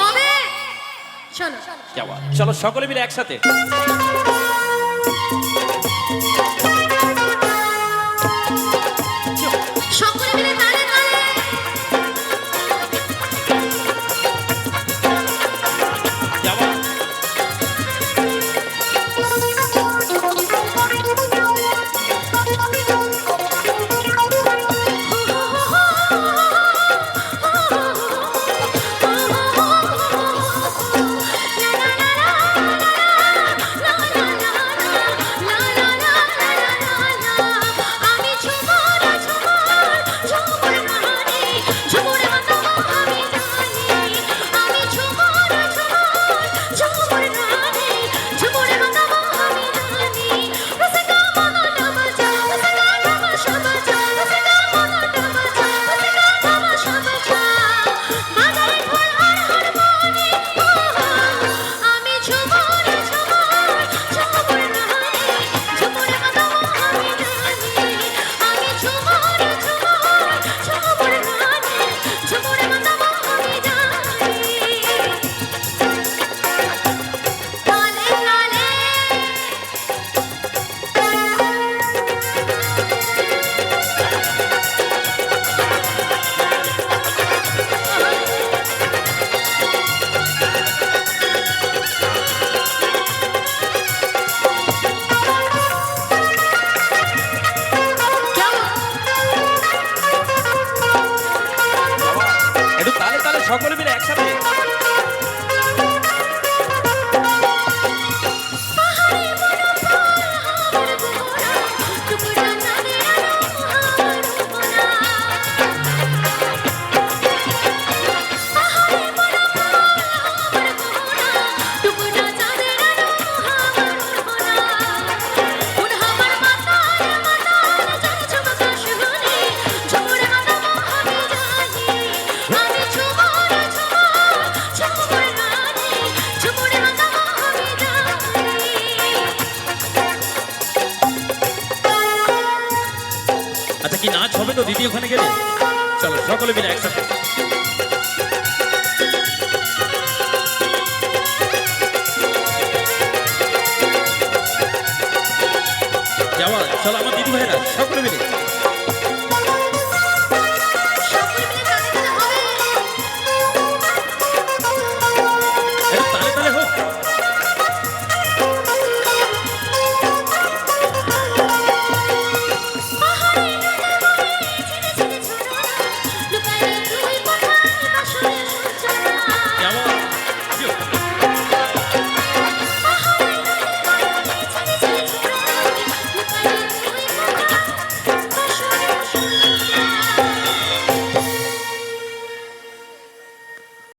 হবে? চলো। চলো সকলে মিলে একসাথে। saber. আচ্ছা কি নাচ হবে তো দিদি ওখানে গেলে? চলো, সকলে মিলে একসাথে। যাওয়া, চলো আমার দিদি ভাইরা সকলে মিলে।